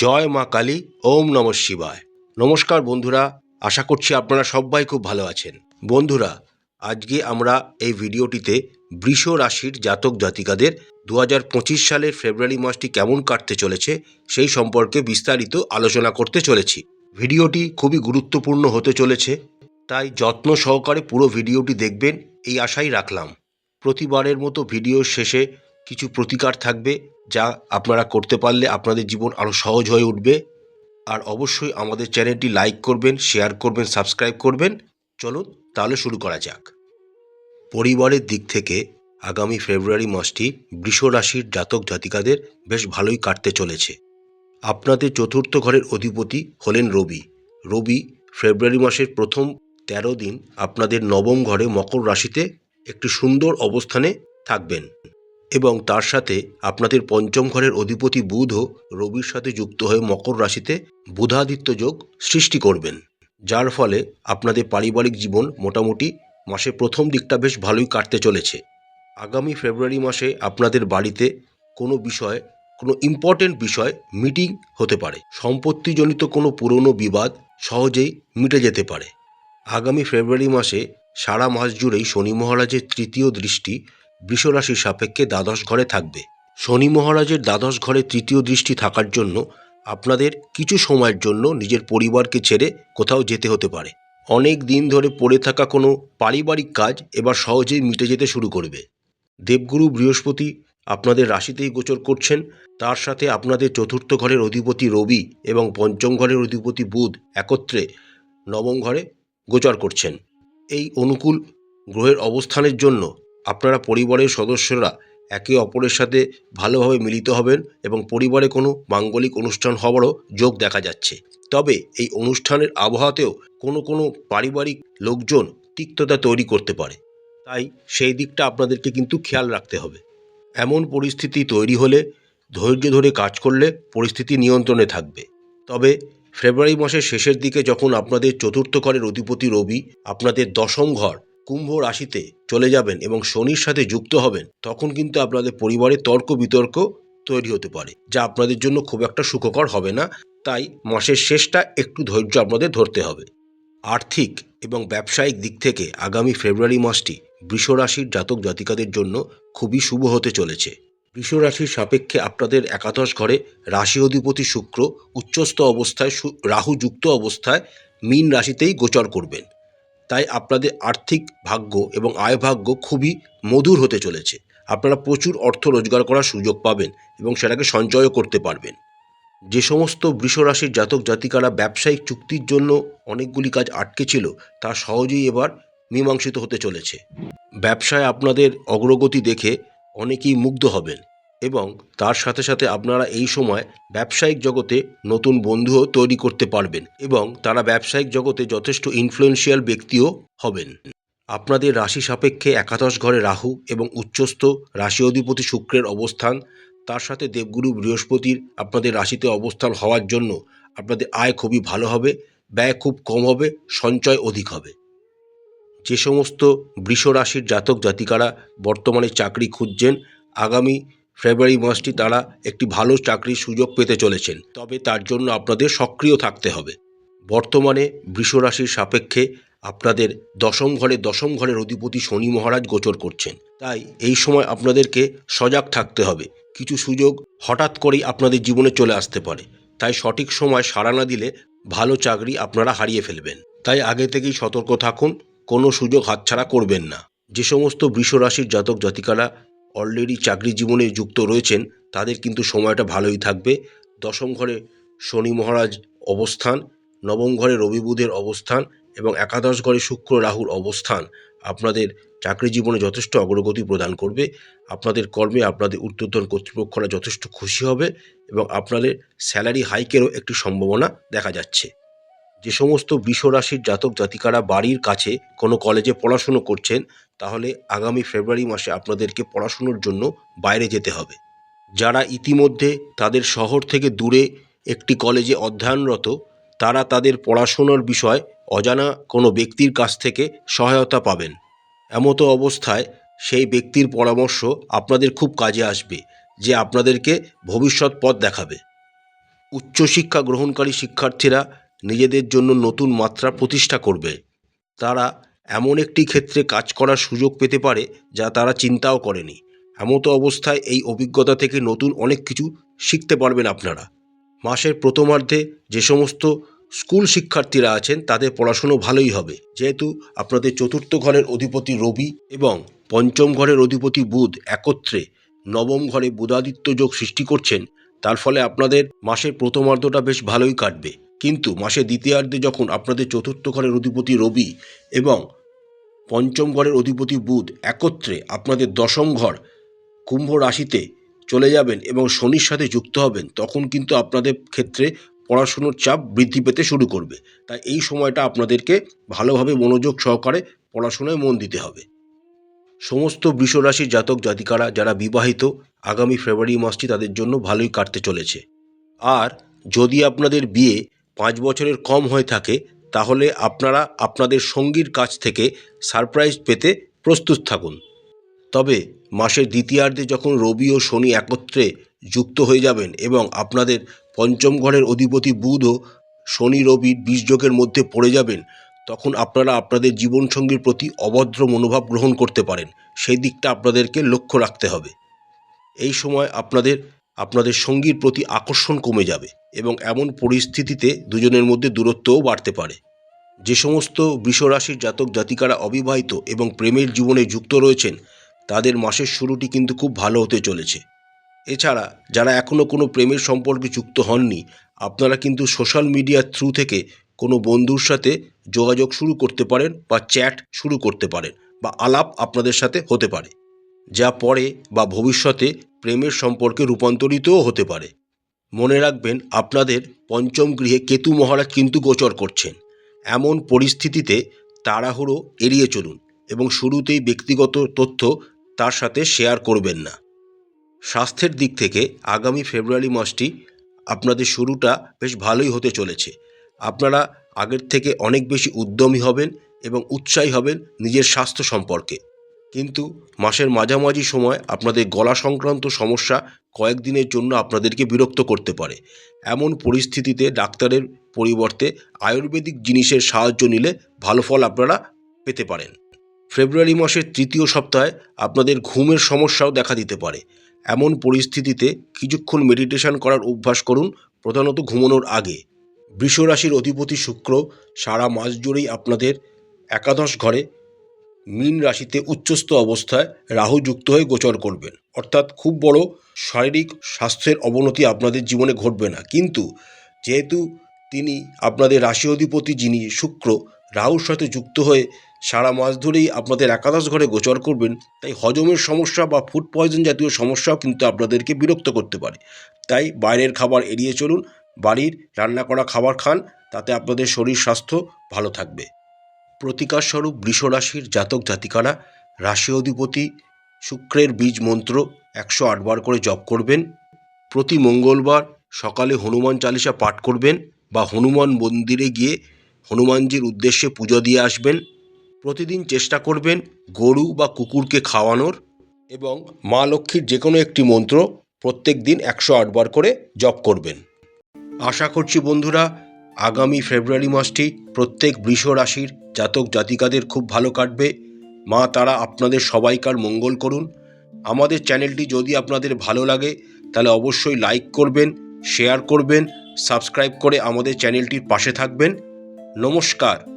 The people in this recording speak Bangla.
জয় মা কালী, ওম নম শিবায়। নমস্কার বন্ধুরা, আশা করছি আপনারা সবাই খুব ভালো আছেন। বন্ধুরা, আজকে আমরা এই ভিডিওটিতে বৃষ রাশির জাতক জাতিকাদের দু হাজার পঁচিশ সালের ফেব্রুয়ারি মাসটি কেমন কাটতে চলেছে সেই সম্পর্কে বিস্তারিত আলোচনা করতে চলেছি। ভিডিওটি খুবই গুরুত্বপূর্ণ হতে চলেছে, তাই যত্ন সহকারে পুরো ভিডিওটি দেখবেন, এই আশাই রাখলাম। প্রতিবারের মতো ভিডিওর শেষে কিছু প্রতিকার থাকবে যা আপনারা করতে পারলে আপনাদের জীবন আরও সহজ হয়ে উঠবে। আর অবশ্যই আমাদের চ্যানেলটি লাইক করবেন, শেয়ার করবেন, সাবস্ক্রাইব করবেন। চলুন, তাহলে শুরু করা যাক। পরিবারের দিক থেকে আগামী ফেব্রুয়ারি মাসটি বৃষ রাশির জাতক জাতিকাদের বেশ ভালোই কাটতে চলেছে। আপনাদের চতুর্থ ঘরের অধিপতি হলেন রবি। রবি ফেব্রুয়ারি মাসের প্রথম তেরো দিন আপনাদের নবম ঘরে মকর রাশিতে একটি সুন্দর অবস্থানে থাকবেন। এবং তার সাথে আপনাদের পঞ্চম ঘরের অধিপতি বুধও রবির সাথে যুক্ত হয়ে মকর রাশিতে বুধাদিত্য যোগ সৃষ্টি করবেন, যার ফলে আপনাদের পারিবারিক জীবন মোটামুটি মাসের প্রথম দিকটা বেশ ভালোই কাটতে চলেছে। আগামী ফেব্রুয়ারি মাসে আপনাদের বাড়িতে কোনো বিষয়, কোনো ইম্পর্টেন্ট বিষয় মিটিং হতে পারে। সম্পত্তিজনিত কোনো পুরনো বিবাদ সহজেই মিটে যেতে পারে। আগামী ফেব্রুয়ারি মাসে সারা মাস জুড়েই শনি মহারাজের তৃতীয় দৃষ্টি বৃষরাশির সাপেক্ষে দ্বাদশ ঘরে থাকবে। শনি মহারাজের দ্বাদশ ঘরে তৃতীয় দৃষ্টি থাকার জন্য আপনাদের কিছু সময়ের জন্য নিজের পরিবারকে ছেড়ে কোথাও যেতে হতে পারে। অনেক দিন ধরে পড়ে থাকা কোনো পারিবারিক কাজ এবার সহজেই মিটে যেতে শুরু করবে। দেবগুরু বৃহস্পতি আপনাদের রাশিতেই গোচর করছেন। তার সাথে আপনাদের চতুর্থ ঘরের অধিপতি রবি এবং পঞ্চম ঘরের অধিপতি বুধ একত্রে নবম ঘরে গোচর করছেন। এই অনুকূল গ্রহের অবস্থানের জন্য আপনারা পরিবারের সদস্যরা একে অপরের সাথে ভালোভাবে মিলিত হবেন এবং পরিবারে কোনো মাঙ্গলিক অনুষ্ঠান হওয়ারও যোগ দেখা যাচ্ছে। তবে এই অনুষ্ঠানের আবহাওয়াতেও কোনো কোনো পারিবারিক লোকজন তিক্ততা তৈরি করতে পারে। তাই সেই দিকটা আপনাদেরকে কিন্তু খেয়াল রাখতে হবে। এমন পরিস্থিতি তৈরি হলে, ধৈর্য ধরে কাজ করলে পরিস্থিতি নিয়ন্ত্রণে থাকবে। তবে ফেব্রুয়ারি মাসের শেষের দিকে যখন আপনাদের চতুর্থ ঘরের অধিপতি রবি আপনাদের দশম ঘর কুম্ভ রাশিতে চলে যাবেন এবং শনির সাথে যুক্ত হবেন, তখন কিন্তু আপনাদের পরিবারে তর্ক বিতর্ক তৈরি হতে পারে, যা আপনাদের জন্য খুব একটা সুখকর হবে না। তাই মাসের শেষটা একটু ধৈর্য আপনাদের ধরতে হবে। আর্থিক এবং ব্যবসায়িক দিক থেকে আগামী ফেব্রুয়ারি মাসটি বৃষ রাশির জাতক জাতিকাদের জন্য খুবই শুভ হতে চলেছে। বৃষ রাশির সাপেক্ষে আপনাদের একাদশ ঘরে রাশি অধিপতি শুক্র উচ্চস্থ অবস্থায় রাহু যুক্ত অবস্থায় মীন রাশিতেই গোচর করবেন। তাই আপনাদের আর্থিক ভাগ্য এবং আয় ভাগ্য খুবই মধুর হতে চলেছে। আপনারা প্রচুর অর্থ রোজগার করার সুযোগ পাবেন এবং সেটাকে সঞ্চয়ও করতে পারবেন। যে সমস্ত বৃষ রাশির জাতক জাতিকারা ব্যবসায়িক চুক্তির জন্য অনেকগুলি কাজ আটকে ছিল, তা সহজেই এবার মীমাংসিত হতে চলেছে। ব্যবসায় আপনাদের অগ্রগতি দেখে অনেকেই মুগ্ধ হবেন। এবং তার সাথে সাথে আপনারা এই সময় ব্যবসায়িক জগতে নতুন বন্ধুও তৈরি করতে পারবেন এবং তারা ব্যবসায়িক জগতে যথেষ্ট ইনফ্লুয়েন্সিয়াল ব্যক্তিও হবেন। আপনাদের রাশি সাপেক্ষে একাদশ ঘরে রাহু এবং উচ্চস্থ রাশি অধিপতি শুক্রের অবস্থান, তার সাথে দেবগুরু বৃহস্পতির আপনাদের রাশিতে অবস্থান হওয়ার জন্য আপনাদের আয় খুবই ভালো হবে, ব্যয় খুব কম হবে, সঞ্চয় অধিক হবে। যে সমস্ত বৃষ রাশির জাতক জাতিকারা বর্তমানে চাকরি খুঁজছেন, আগামী ফেব্রুয়ারি মাসটি তারা একটি ভালো চাকরির সুযোগ পেতে চলেছেন। তবে তার জন্য আপনাদের সক্রিয় থাকতে হবে। বর্তমানে বৃষ রাশির সাপেক্ষে আপনাদের দশম ঘরে দশম ঘরের অধিপতি শনি মহারাজ গোচর করছেন। তাই এই সময় আপনাদেরকে সজাগ থাকতে হবে। কিছু সুযোগ হঠাৎ করেই আপনাদের জীবনে চলে আসতে পারে। তাই সঠিক সময় সাড়া না দিলে ভালো চাকরি আপনারা হারিয়ে ফেলবেন। তাই আগে থেকেই সতর্ক থাকুন, কোনো সুযোগ হাতছাড়া করবেন না। যে সমস্ত বৃষ রাশির জাতক জাতিকারা অলরেডি চাকরি জীবনে যুক্ত রয়েছেন, তাদের কিন্তু সময়টা ভালোই থাকবে। দশম ঘরে শনি মহারাজ অবস্থান, নবম ঘরে রবি বুধের অবস্থান এবং একাদশ ঘরে শুক্র রাহুর অবস্থান আপনাদের চাকরি জীবনে যথেষ্ট অগ্রগতি প্রদান করবে। আপনাদের কর্মে আপনাদের ঊর্ধ্বতন কর্তৃপক্ষরা যথেষ্ট খুশি হবে এবং আপনাদের স্যালারি হাইকেরও একটি সম্ভাবনা দেখা যাচ্ছে। যে সমস্ত বৃষ রাশির জাতক জাতিকারা বাড়ির কাছে কোনো কলেজে পড়াশুনো করছেন তাহলে আগামী ফেব্রুয়ারি মাসে আপনাদেরকে পড়াশুনোর জন্য বাইরে যেতে হবে। যারা ইতিমধ্যে তাদের শহর থেকে দূরে একটি কলেজে অধ্যয়নরত, তারা তাদের পড়াশোনার বিষয় অজানা কোনো ব্যক্তির কাছ থেকে সহায়তা পাবেন। এমতো অবস্থায় সেই ব্যক্তির পরামর্শ আপনাদের খুব কাজে আসবে, যে আপনাদেরকে ভবিষ্যৎ পথ দেখাবে। উচ্চশিক্ষা গ্রহণকারী শিক্ষার্থীরা নিজেদের জন্য নতুন মাত্রা প্রতিষ্ঠা করবে। তারা এমন একটি ক্ষেত্রে কাজ করার সুযোগ পেতে পারে যা তারা চিন্তাও করেনি। এমতো অবস্থায় এই অভিজ্ঞতা থেকে নতুন অনেক কিছু শিখতে পারবেন আপনারা। মাসের প্রথমার্ধে যে সমস্ত স্কুল শিক্ষার্থীরা আছেন, তাদের পড়াশুনো ভালোই হবে। যেহেতু আপনাদের চতুর্থ ঘরের অধিপতি রবি এবং পঞ্চম ঘরের অধিপতি বুধ একত্রে নবম ঘরে বুধাদিত্য যোগ সৃষ্টি করছেন, তার ফলে আপনাদের মাসের প্রথমার্ধটা বেশ ভালোই কাটবে। কিন্তু মাসের দ্বিতীয়ার্ধে যখন আপনাদের চতুর্থ ঘরের অধিপতি রবি এবং পঞ্চম ঘরের অধিপতি বুধ একত্রে আপনাদের দশম ঘর কুম্ভ রাশিতে চলে যাবেন এবং শনির সাথে যুক্ত হবেন, তখন কিন্তু আপনাদের ক্ষেত্রে পড়াশুনোর চাপ বৃদ্ধি পেতে শুরু করবে। তাই এই সময়টা আপনাদেরকে ভালোভাবে মনোযোগ সহকারে পড়াশোনায় মন দিতে হবে। সমস্ত বৃষরাশির জাতক জাতিকারা যারা বিবাহিত, আগামী ফেব্রুয়ারি মাসটি তাদের জন্য ভালোই কাটতে চলেছে। আর যদি আপনাদের বিয়ে পাঁচ বছরের কম হয়ে থাকে, তাহলে আপনারা আপনাদের সঙ্গীর কাছ থেকে সারপ্রাইজ পেতে প্রস্তুত থাকুন। তবে মাসের দ্বিতীয়ার্ধে যখন রবি ও শনি একত্রে যুক্ত হয়ে যাবেন এবং আপনাদের পঞ্চম ঘরের অধিপতি বুধও শনি রবির বীজযোগের মধ্যে পড়ে যাবেন, তখন আপনারা আপনাদের জীবনসঙ্গীর প্রতি অভদ্র মনোভাব গ্রহণ করতে পারেন। সেই দিকটা আপনাদেরকে লক্ষ্য রাখতে হবে। এই সময় আপনাদের আপনাদের সঙ্গীর প্রতি আকর্ষণ কমে যাবে এবং এমন পরিস্থিতিতে দুজনের মধ্যে দূরত্বও বাড়তে পারে। যে সমস্ত বৃষরাশির জাতক জাতিকারা অবিবাহিত এবং প্রেমের জীবনে যুক্ত রয়েছেন, তাদের মাসের শুরুটি কিন্তু খুব ভালো হতে চলেছে। এছাড়া যারা এখনও কোনো প্রেমের সম্পর্কে যুক্ত হননি, আপনারা কিন্তু সোশ্যাল মিডিয়ার থ্রু থেকে কোনো বন্ধুর সাথে যোগাযোগ শুরু করতে পারেন বা চ্যাট শুরু করতে পারেন বা আলাপ আপনাদের সাথে হতে পারে। যা পরে বা ভবিষ্যতে প্রেমের সম্পর্কে রূপান্তরিতও হতে পারে। মনে রাখবেন, আপনাদের পঞ্চম গৃহে কেতু মহারাজ কিন্তু গোচর করছেন। এমন পরিস্থিতিতে তাড়াহুড়ো এড়িয়ে চলুন এবং শুরুতেই ব্যক্তিগত তথ্য তার সাথে শেয়ার করবেন না। স্বাস্থ্যের দিক থেকে আগামী ফেব্রুয়ারি মাসটি আপনাদের শুরুটা বেশ ভালোই হতে চলেছে। আপনারা আগের থেকে অনেক বেশি উদ্যমী হবেন এবং উৎসাহী হবেন নিজের স্বাস্থ্য সম্পর্কে। কিন্তু মাসের মাঝামাঝি সময় আপনাদের গলা সংক্রান্ত সমস্যা কয়েকদিনের জন্য আপনাদেরকে বিরক্ত করতে পারে। এমন পরিস্থিতিতে ডাক্তারের পরিবর্তে আয়ুর্বেদিক জিনিসের সাহায্য নিলে ভালো ফল আপনারা পেতে পারেন। ফেব্রুয়ারি মাসের তৃতীয় সপ্তাহে আপনাদের ঘুমের সমস্যাও দেখা দিতে পারে। এমন পরিস্থিতিতে কিছুক্ষণ মেডিটেশন করার অভ্যাস করুন, প্রধানত ঘুমানোর আগে। বৃষ রাশির অধিপতি শুক্র সারা মাস জুড়েই আপনাদের একাদশ ঘরে মীন রাশিতে উচ্চস্থ অবস্থায় রাহু যুক্ত হয়ে গোচর করবেন। অর্থাৎ খুব বড় শারীরিক স্বাস্থ্যের অবনতি আপনাদের জীবনে ঘটবে না। কিন্তু যেহেতু তিনি আপনাদের রাশি অধিপতি যিনি শুক্র, রাহুর সাথে যুক্ত হয়ে সারা মাস ধরেই আপনাদের একাদশ ঘরে গোচর করবেন, তাই হজমের সমস্যা বা ফুড পয়জন জাতীয় সমস্যাও কিন্তু আপনাদেরকে বিরক্ত করতে পারে। তাই বাইরের খাবার এড়িয়ে চলুন, বাড়ির রান্না করা খাবার খান, তাতে আপনাদের শরীর স্বাস্থ্য ভালো থাকবে। প্রতিকারস্বরূপ বৃষ রাশির জাতক জাতিকারা রাশি অধিপতি শুক্রের বীজ মন্ত্র একশো আটবার করে জপ করবেন। প্রতি মঙ্গলবার সকালে হনুমান চালিসা পাঠ করবেন বা হনুমান মন্দিরে গিয়ে হনুমানজির উদ্দেশ্যে পুজো দিয়ে আসবেন। প্রতিদিন চেষ্টা করবেন গরু বা কুকুরকে খাওয়ানোর এবং মা লক্ষ্মীর যে কোনো একটি মন্ত্র প্রত্যেক দিন একশো আটবার করে জপ করবেন। আশা করছি বন্ধুরা আগামী ফেব্রুয়ারি মাসটি প্রত্যেক বৃষ রাশির জাতক জাতিকাদের খুব ভালো কাটবে। মা, তারা আপনাদের সবাইকার মঙ্গল করুন। আমাদের চ্যানেলটি যদি আপনাদের ভালো লাগে, তাহলে অবশ্যই লাইক করবেন, শেয়ার করবেন, সাবস্ক্রাইব করে আমাদের চ্যানেলটির পাশে থাকবেন। নমস্কার।